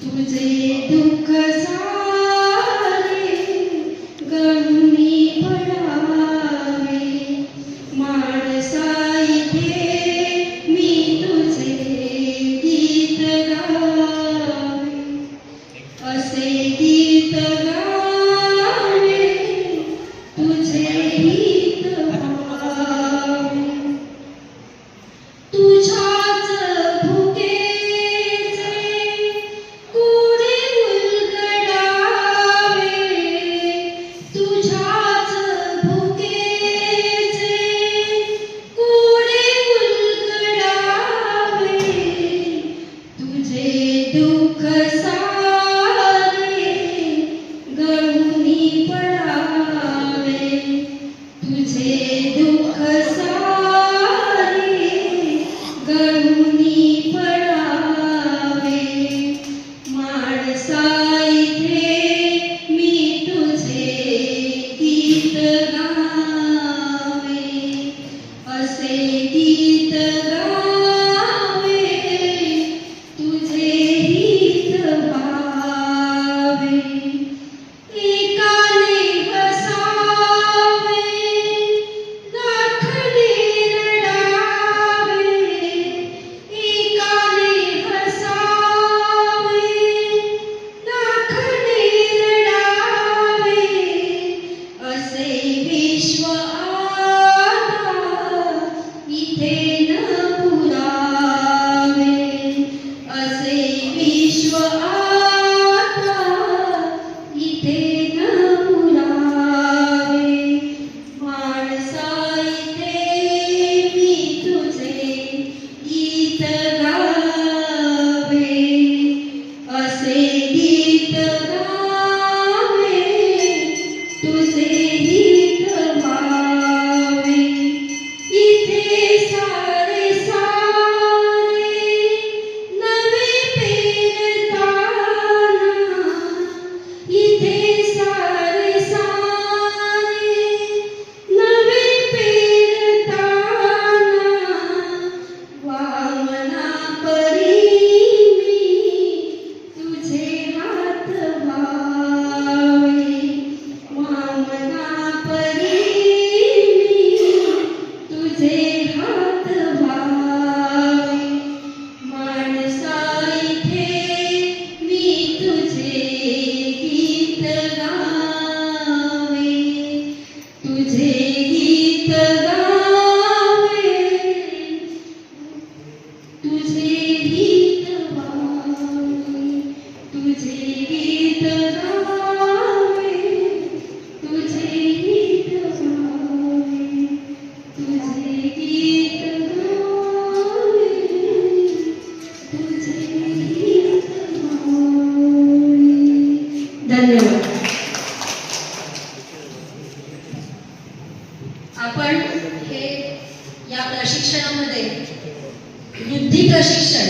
To be. दुख स Itena तुझे गीत तुझे गीत बुद्धी प्रशिक्षण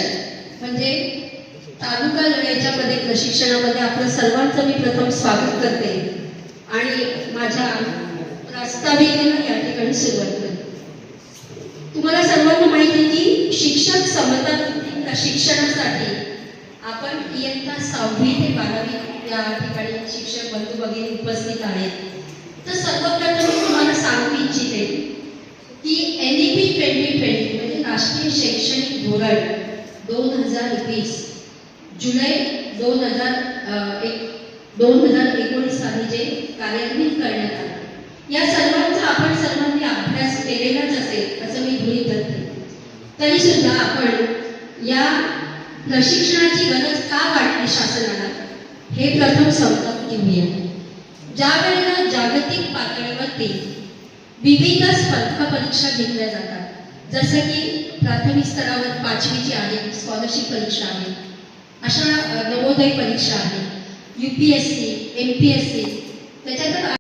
म्हणजे तालुका लढ्याच्यामध्ये प्रशिक्षणामध्ये आपलं सर्वांचं मी प्रथम स्वागत करते. आणि माझ्या प्रास्ताविकेला या ठिकाणी सुरुवात करते तुम्हाला सर्वांना माहिती आहे की शिक्षक समता प्रशिक्षणासाठी आपण इयत्ता सहावी ते बारावी या ठिकाणी शिक्षक बंधू वगैरे उपस्थित आहेत. तर सर्वप्रथम धोरण दोन हजार वीस जुलै दोन हजार एक दोन हजार एकोणीस साली जे कार्यान्वित करण्यात आलं. या सर्वांचा आपण सर्वांनी अभ्यास केलेलाच असेल असं मी गृहित धरते. तरी सुद्धा आपण या प्रशिक्षणाची गरज का वाटली शासनाला? हे प्रथम समजावून घेऊया. ज्या वेळेला जागतिक पातळीवरती विविध स्पर्धा परीक्षा घेतल्या जातात जसं की प्राथमिक स्तरावर पाचवीची आहे स्कॉलरशिप परीक्षा आहे. अशा नवोदय परीक्षा आहे. U P S C M P S C त्याच्यात